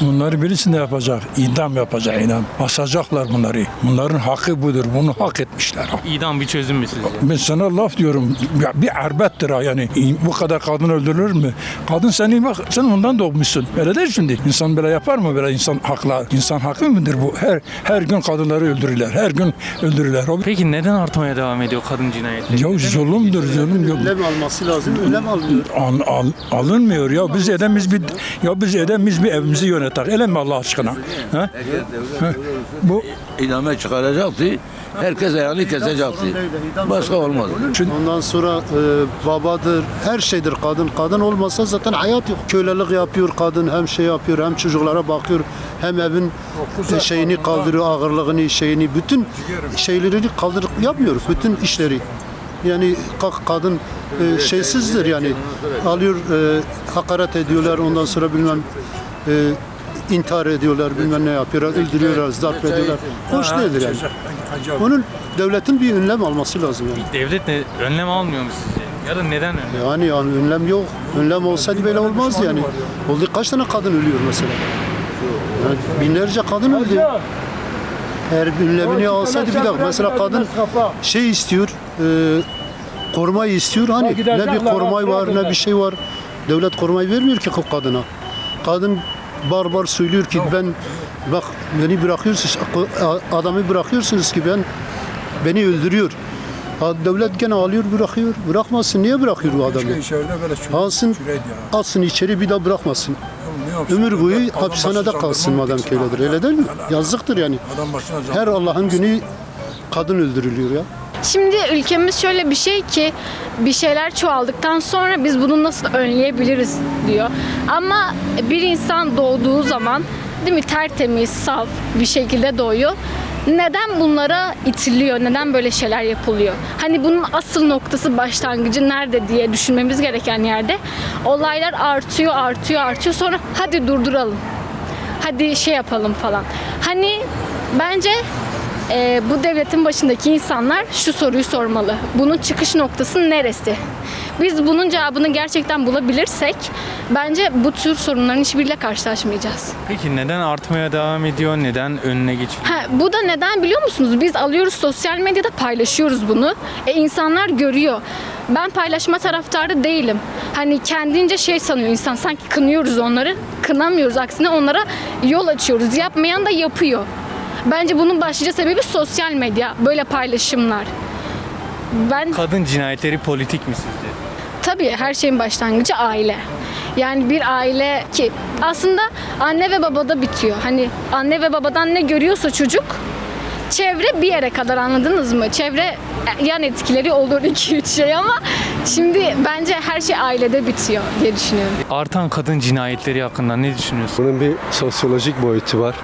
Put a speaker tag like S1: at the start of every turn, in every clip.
S1: Bunları birisi ne yapacak? İdam yapacak idam. Basacaklar bunları. Bunların hakkı budur. Bunu hak etmişler.
S2: İdam bir çözüm mü sizce?
S1: Ben sana laf diyorum. Ya Bir erbettir ha yani. Bu kadar kadın öldürülür mü? Kadın seni bak sen ondan doğmuşsun. Öyle değil şimdi. İnsan böyle yapar mı? Böyle insan hakla. İnsan hakkı mıdır bu? Her her gün kadınları öldürürler. Her gün öldürürler. O
S2: Peki neden artmaya devam ediyor kadın cinayetleri?
S1: ya zulümdür, zulüm. Yok.
S3: Önlem alması lazım. Önlem almıyor.
S1: Al, al- alınmıyor ya biz edemiz bir ya biz edemiz bir evimizi yönetek. Öyle mi Allah aşkına? Ha? Bu
S4: idame çıkaracaktı. Herkes ayağını kesecekti. Başka olmaz.
S3: Ondan sonra e, babadır, her şeydir kadın. Kadın olmasa zaten hayat yok. Kölelik yapıyor kadın, hem şey yapıyor, hem çocuklara bakıyor, hem evin e, şeyini kaldırıyor, ağırlığını, şeyini, bütün şeylerini kaldır yapmıyor, bütün işleri. Yani ka- kadın e, şeysizdir yani. Alıyor, e, hakaret ediyorlar, ondan sonra bilmem e, intihar ediyorlar, bilmem ne yapıyorlar, öldürüyorlar, zarf ediyorlar. Hoş değildir yani. Onun devletin bir önlem alması lazım yani.
S2: Devlet ne, önlem almıyor mu sizce? Ya da neden önlem?
S3: Yani, yani önlem yok. Önlem olsaydı böyle olmaz yani. Oldu kaç tane kadın ölüyor mesela? Yani binlerce kadın öldü. Eğer önlemini alsaydı bir dakika. Mesela kadın şey istiyor, e, korumayı istiyor. Hani ne bir korumay var ne bir şey var. Devlet korumayı vermiyor ki kadına. Kadın barbar söylüyor ki ben bak beni bırakıyorsunuz, adamı bırakıyorsunuz ki ben beni öldürüyor. Ha, Devlet gene alıyor bırakıyor. Bırakmasın. Niye bırakıyor bu adamı? Alsın, alsın içeri bir daha bırakmasın. Ömür boyu hapishanede kalsın madem ki öyledir. Öyle değil mi? Yazıktır yani. Her Allah'ın günü kadın öldürülüyor ya.
S5: Şimdi ülkemiz şöyle bir şey ki bir şeyler çoğaldıktan sonra biz bunu nasıl önleyebiliriz diyor. Ama bir insan doğduğu zaman değil mi tertemiz, saf bir şekilde doğuyor. Neden bunlara itiliyor? Neden böyle şeyler yapılıyor? Hani bunun asıl noktası başlangıcı nerede diye düşünmemiz gereken yerde olaylar artıyor, artıyor, artıyor. Sonra hadi durduralım. Hadi şey yapalım falan. Hani bence e, bu devletin başındaki insanlar şu soruyu sormalı. Bunun çıkış noktası neresi? Biz bunun cevabını gerçekten bulabilirsek bence bu tür sorunların hiçbiriyle karşılaşmayacağız.
S2: Peki neden artmaya devam ediyor? Neden önüne geçiyor?
S5: Ha, bu da neden biliyor musunuz? Biz alıyoruz sosyal medyada paylaşıyoruz bunu. E insanlar görüyor. Ben paylaşma taraftarı değilim. Hani kendince şey sanıyor insan sanki kınıyoruz onları. Kınamıyoruz aksine onlara yol açıyoruz. Yapmayan da yapıyor. Bence bunun başlıca sebebi sosyal medya. Böyle paylaşımlar. Ben
S2: Kadın cinayetleri politik mi sizce?
S5: Tabii her şeyin başlangıcı aile. Yani bir aile ki aslında anne ve babada bitiyor. Hani anne ve babadan ne görüyorsa çocuk çevre bir yere kadar anladınız mı? Çevre yan etkileri olur 2-3 şey ama şimdi bence her şey ailede bitiyor diye düşünüyorum.
S2: Artan kadın cinayetleri hakkında ne düşünüyorsun?
S6: Bunun bir sosyolojik boyutu var.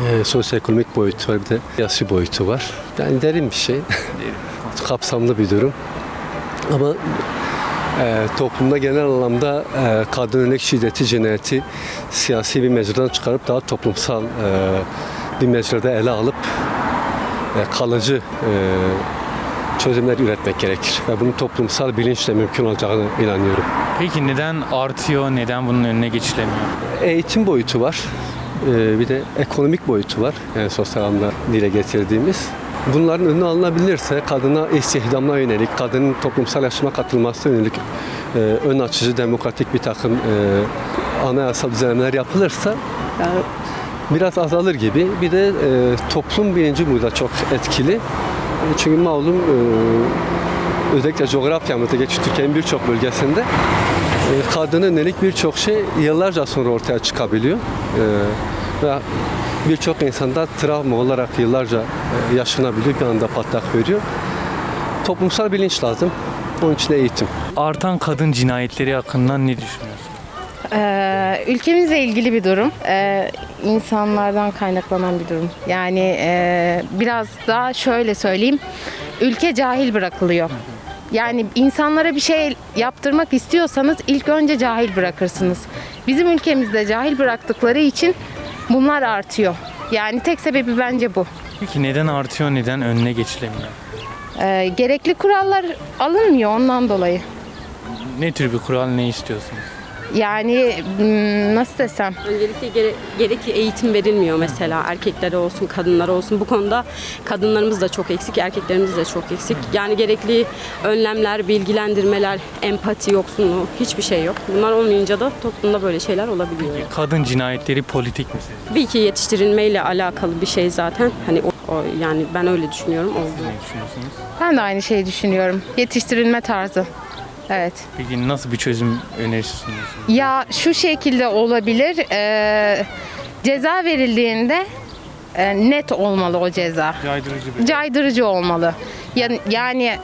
S6: Ee, sosyoekonomik boyutu var bir de siyasi boyutu var. Yani derin bir şey. Kapsamlı bir durum. Ama e, toplumda genel anlamda e, kadın yönelik şiddeti, cinayeti siyasi bir mecradan çıkarıp daha toplumsal e, bir mecrada ele alıp e, kalıcı e, çözümler üretmek gerekir. Ve bunun toplumsal bilinçle mümkün olacağını inanıyorum.
S2: Peki neden artıyor? Neden bunun önüne geçilemiyor?
S6: Eğitim boyutu var. Ee, bir de ekonomik boyutu var. Yani sosyal anlamda dile getirdiğimiz. Bunların önüne alınabilirse kadına istihdamına yönelik, kadının toplumsal yaşama katılmasına yönelik e, ön açıcı demokratik bir takım e, anayasal düzenlemeler yapılırsa yani biraz azalır gibi. Bir de e, toplum bilinci burada çok etkili. E, Çünkü malum e, özellikle coğrafyamızda geç Türkiye'nin birçok bölgesinde kadına yönelik birçok şey yıllarca sonra ortaya çıkabiliyor. E, ve birçok insanda travma olarak yıllarca e, yaşanabiliyor, bir anda patlak veriyor. Toplumsal bilinç lazım. Onun için eğitim.
S2: Artan kadın cinayetleri hakkında ne düşünüyorsun?
S7: Ee, ülkemizle ilgili bir durum. Ee, insanlardan kaynaklanan bir durum. Yani e, biraz daha şöyle söyleyeyim. Ülke cahil bırakılıyor. Yani insanlara bir şey yaptırmak istiyorsanız ilk önce cahil bırakırsınız. Bizim ülkemizde cahil bıraktıkları için bunlar artıyor. Yani tek sebebi bence bu.
S2: Peki neden artıyor? Neden önüne geçilemiyor?
S7: Ee, gerekli kurallar alınmıyor ondan dolayı.
S2: Ne tür bir kural ne istiyorsunuz?
S7: Yani hmm, nasıl desem?
S8: Öncelikle gere- gerekli eğitim verilmiyor mesela erkeklere olsun kadınlara olsun. Bu konuda kadınlarımız da çok eksik, erkeklerimiz de çok eksik. Yani gerekli önlemler, bilgilendirmeler, empati yoksunluğu hiçbir şey yok. Bunlar olmayınca da toplumda böyle şeyler olabiliyor.
S2: Kadın cinayetleri politik mi sizce?
S8: Tabii ki yetiştirilmeyle alakalı bir şey zaten. Hani o, o- yani ben öyle düşünüyorum olduğu.
S2: Ne düşünüyorsunuz?
S7: Ben de aynı şeyi düşünüyorum. Yetiştirilme tarzı. Evet.
S2: Peki nasıl bir çözüm önerisi sunuyorsunuz?
S7: Ya şu şekilde olabilir. eee, ceza verildiğinde e, net olmalı o ceza.
S2: Caydırıcı bir
S7: Caydırıcı olmalı. Yani, yani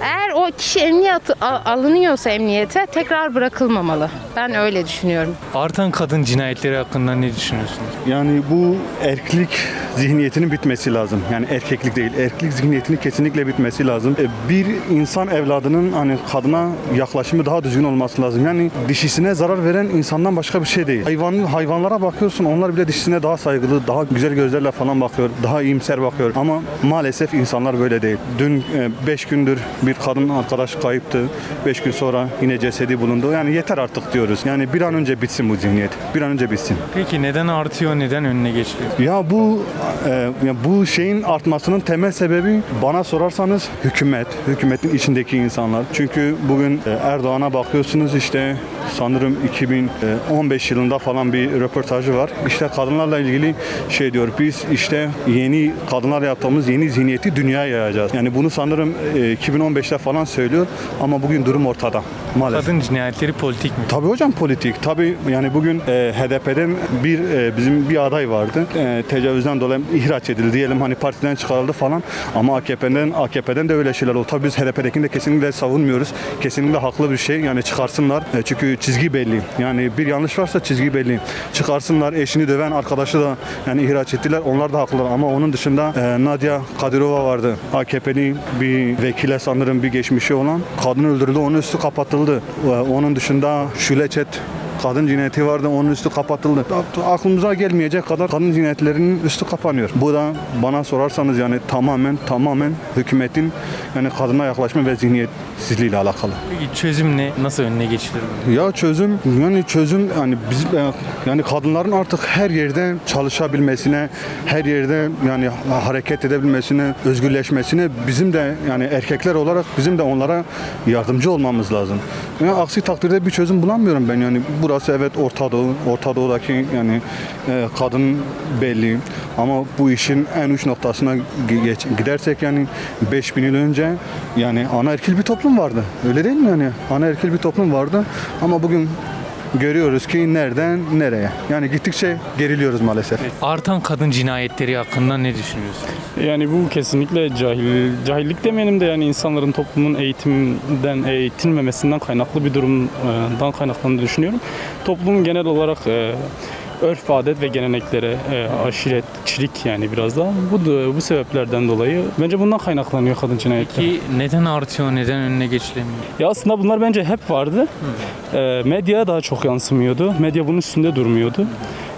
S7: eğer o kişi emniyet alınıyorsa emniyete tekrar bırakılmamalı. Ben öyle düşünüyorum.
S2: Artan kadın cinayetleri hakkında ne düşünüyorsunuz?
S9: Yani bu erkeklik zihniyetinin bitmesi lazım. Yani erkeklik değil, erkeklik zihniyetinin kesinlikle bitmesi lazım. E, Bir insan evladının hani kadına yaklaşımı daha düzgün olması lazım. Yani dişisine zarar veren insandan başka bir şey değil. Hayvan hayvanlara bakıyorsun, onlar bile dişisine daha saygılı, daha güzel gözlerle falan bakıyor, daha iyimser bakıyor. Ama maalesef insanlar böyle değil. Dün 5 gündür bir kadın arkadaş kayıptı. 5 gün sonra yine cesedi bulundu. Yani yeter artık diyoruz. Yani bir an önce bitsin bu zihniyet. Bir an önce bitsin.
S2: Peki neden artıyor, neden önüne geçiliyor?
S9: Ya bu e, ya bu şeyin artmasının temel sebebi bana sorarsanız hükümet, hükümetin içindeki insanlar. Çünkü bugün e, Erdoğan'a bakıyorsunuz işte sanırım 2015 yılında falan bir röportajı var. İşte kadınlarla ilgili şey diyor. Biz işte yeni kadınlar yaptığımız yeni zihniyeti dünyaya yayacağız. Yani bunu sanırım e, 2015'te falan söylüyor ama bugün durum ortada. Maalesef.
S2: Kadın cinayetleri politik mi?
S9: Tabii hocam politik. Tabii yani bugün e, HDP'den bir e, bizim bir aday vardı. E, tecavüzden dolayı ihraç edildi diyelim hani partiden çıkarıldı falan. Ama AKP'den AKP'den de öyle şeyler oldu. Tabii biz HDP'dekini de kesinlikle savunmuyoruz. Kesinlikle haklı bir şey. Yani çıkarsınlar. E, çünkü çizgi belli. Yani bir yanlış varsa çizgi belli. Çıkarsınlar. Eşini döven arkadaşı da yani ihraç ettiler. Onlar da haklılar. Ama onun dışında e, Nadia Kadirova vardı. AKP'li bir vekile sanırım bir geçmişi olan. Kadın öldürüldü. Onun üstü kapatıldı. E, onun dışında Şule Çet kadın cinayeti vardı onun üstü kapatıldı. Aklımıza gelmeyecek kadar kadın cinayetlerinin üstü kapanıyor. Bu da bana sorarsanız yani tamamen tamamen hükümetin yani kadına yaklaşma ve zihniyetsizliğiyle alakalı.
S2: Peki çözüm ne? Nasıl önüne geçilir?
S9: Ya çözüm yani çözüm yani biz yani kadınların artık her yerde çalışabilmesine, her yerde yani hareket edebilmesine, özgürleşmesine bizim de yani erkekler olarak bizim de onlara yardımcı olmamız lazım. Yani aksi takdirde bir çözüm bulamıyorum ben yani burası evet Orta Doğu, Orta Doğu'daki yani e, kadın belli ama bu işin en uç noktasına geç, gidersek yani 5000 yıl önce yani anaerkil bir toplum vardı. Öyle değil mi yani? Anaerkil bir toplum vardı ama bugün görüyoruz ki nereden nereye. Yani gittikçe geriliyoruz maalesef.
S2: Artan kadın cinayetleri hakkında ne düşünüyorsunuz?
S10: Yani bu kesinlikle cahil, cahillik demeyelim de yani insanların toplumun eğitimden eğitilmemesinden kaynaklı bir durumdan kaynaklandığını düşünüyorum. Toplumun genel olarak e, örf, adet ve geleneklere e, aşiretçilik yani biraz da bu da- bu sebeplerden dolayı bence bundan kaynaklanıyor kadın cinayetleri.
S2: Ki neden artıyor, neden önüne geçilemiyor?
S10: Ya aslında bunlar bence hep vardı. E, medyaya daha çok yansımıyordu. Medya bunun üstünde durmuyordu.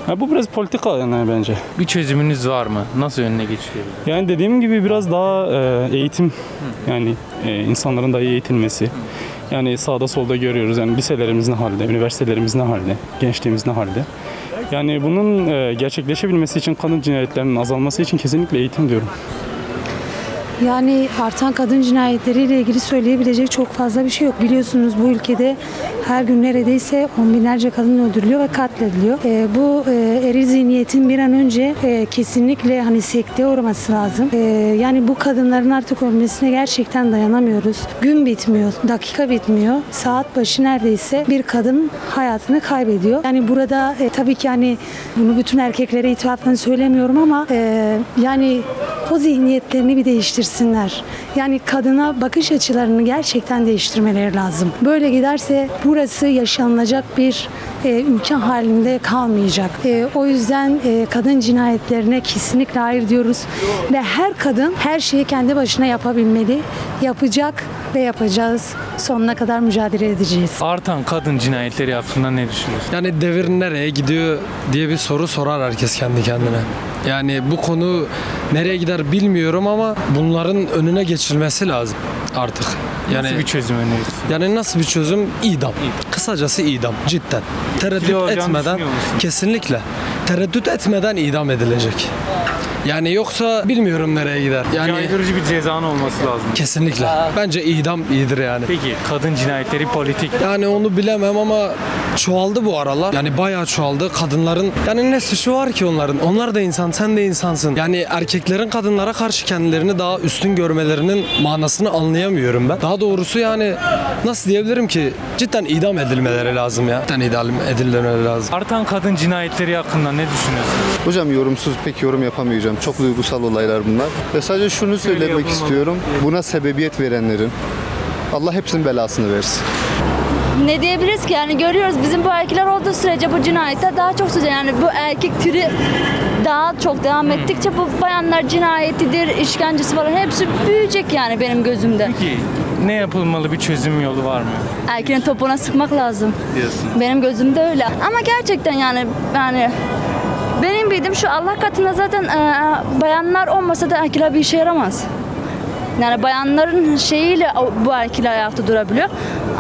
S10: Ya bu biraz politika yani bence.
S2: Bir çözümünüz var mı? Nasıl önüne geçilebilir?
S10: Yani dediğim gibi biraz daha e, eğitim yani e, insanların daha iyi eğitilmesi. Yani sağda solda görüyoruz yani liselerimiz ne halde, üniversitelerimiz ne halde, gençliğimiz ne halde. Yani bunun e, gerçekleşebilmesi için kadın cinayetlerinin azalması için kesinlikle eğitim diyorum.
S11: Yani artan kadın cinayetleriyle ilgili söyleyebilecek çok fazla bir şey yok. Biliyorsunuz bu ülkede her gün neredeyse on binlerce kadın öldürülüyor ve katlediliyor. Ee, bu e, eril zihniyetin bir an önce e, kesinlikle hani sekteye uğraması lazım. Ee, yani bu kadınların artık ölmesine gerçekten dayanamıyoruz. Gün bitmiyor, dakika bitmiyor. Saat başı neredeyse bir kadın hayatını kaybediyor. Yani burada e, tabii ki hani bunu bütün erkeklere ithafen söylemiyorum ama e, yani o zihniyetlerini bir değiştirsinler. Yani kadına bakış açılarını gerçekten değiştirmeleri lazım. Böyle giderse burası yaşanılacak bir e, ülke halinde kalmayacak. E, o yüzden e, kadın cinayetlerine kesinlikle hayır diyoruz. Ve her kadın her şeyi kendi başına yapabilmeli. Yapacak ve yapacağız. Sonuna kadar mücadele edeceğiz.
S2: Artan kadın cinayetleri hakkında ne düşünüyorsunuz?
S12: Yani devir nereye gidiyor diye bir soru sorar herkes kendi kendine. Yani bu konu nereye gider bilmiyorum ama bunların önüne geçilmesi lazım. artık. Yani
S2: Nasıl bir çözüm öneriyorsun?
S12: yani nasıl bir çözüm? İdam. Kısacası idam cidden. Tereddüt etmeden kesinlikle tereddüt etmeden idam edilecek. Yani yoksa bilmiyorum nereye gider. Yani
S2: Caydırıcı bir cezanın olması lazım.
S12: kesinlikle. Bence idam iyidir yani.
S2: Peki kadın cinayetleri politik.
S12: Yani onu bilemem ama çoğaldı bu aralar. Yani bayağı çoğaldı. Kadınların yani ne suçu var ki onların? Onlar da insan, sen de insansın. Yani erkeklerin kadınlara karşı kendilerini daha üstün görmelerinin manasını anlayamıyorum ben. Daha doğrusu yani nasıl diyebilirim ki? Cidden idam edilmeleri lazım ya. Cidden idam edilmeleri lazım.
S2: Artan kadın cinayetleri hakkında ne düşünüyorsun?
S13: Hocam yorumsuz pek yorum yapamayacağım. Çok duygusal olaylar bunlar. Ve sadece şunu söylemek istiyorum. Buna sebebiyet verenlerin Allah hepsinin belasını versin.
S14: Ne diyebiliriz ki yani görüyoruz bizim bu erkekler olduğu sürece bu cinayetler daha çok sürecek. Yani bu erkek türü daha çok devam ettikçe bu bayanlar cinayetidir, işkencesi falan hepsi büyüyecek yani benim gözümde.
S2: Peki ne yapılmalı bir çözüm yolu var mı?
S14: Erkeğin topuğuna sıkmak lazım.
S2: Diyorsun.
S14: Benim gözümde öyle. Ama gerçekten yani yani benim bildiğim şu Allah katında zaten e, bayanlar olmasa da erkekler bir işe yaramaz. Yani bayanların şeyiyle bu erkekler ayakta durabiliyor.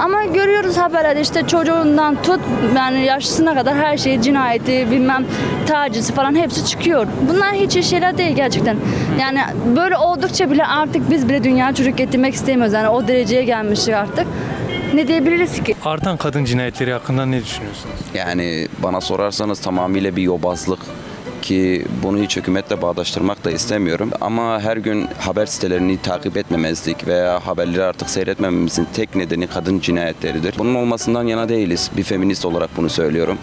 S14: Ama görüyoruz haberlerde işte çocuğundan tut yani yaşlısına kadar her şey cinayeti bilmem tacizi falan hepsi çıkıyor. Bunlar hiç iyi şeyler değil gerçekten. Yani böyle oldukça bile artık biz bile dünya çocuk getirmek istemiyoruz. Yani o dereceye gelmiştik artık. Ne diyebiliriz ki?
S2: Artan kadın cinayetleri hakkında ne düşünüyorsunuz?
S15: Yani bana sorarsanız tamamıyla bir yobazlık ki bunu hiç hükümetle bağdaştırmak da istemiyorum. Ama her gün haber sitelerini takip etmemezlik veya haberleri artık seyretmememizin tek nedeni kadın cinayetleridir. Bunun olmasından yana değiliz. Bir feminist olarak bunu söylüyorum.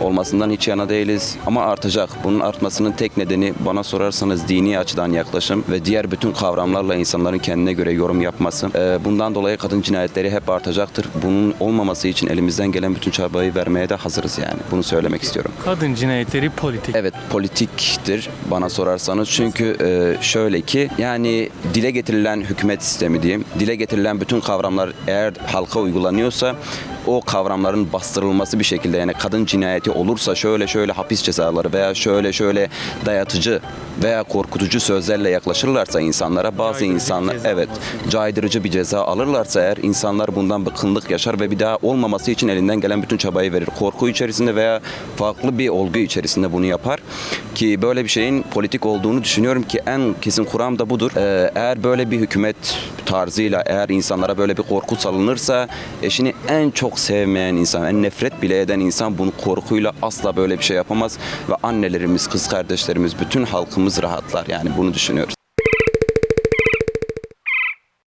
S15: Olmasından hiç yana değiliz ama artacak. Bunun artmasının tek nedeni bana sorarsanız dini açıdan yaklaşım ve diğer bütün kavramlarla insanların kendine göre yorum yapması. Ee, Bundan dolayı kadın cinayetleri hep artacaktır. Bunun olmaması için elimizden gelen bütün çabayı vermeye de hazırız yani. Bunu söylemek istiyorum.
S2: Kadın cinayetleri politik.
S15: Evet politiktir bana sorarsanız çünkü e, şöyle ki yani dile getirilen hükümet sistemi diyeyim dile getirilen bütün kavramlar eğer halka uygulanıyorsa o kavramların bastırılması bir şekilde yani kadın cinayeti olursa şöyle şöyle hapis cezaları veya şöyle şöyle dayatıcı veya korkutucu sözlerle yaklaşırlarsa insanlara bazı insanlar evet caydırıcı bir ceza alırlarsa eğer insanlar bundan bıkkınlık yaşar ve bir daha olmaması için elinden gelen bütün çabayı verir. Korku içerisinde veya farklı bir olgu içerisinde bunu yapar ki böyle bir şeyin politik olduğunu düşünüyorum ki en kesin kuram da budur. Ee, eğer böyle bir hükümet tarzıyla eğer insanlara böyle bir korku salınırsa eşini en çok sevmeyen insan, en nefret bile eden insan bunu korkuyla asla böyle bir şey yapamaz ve annelerimiz, kız kardeşlerimiz, bütün halkımız rahatlar yani bunu düşünüyoruz.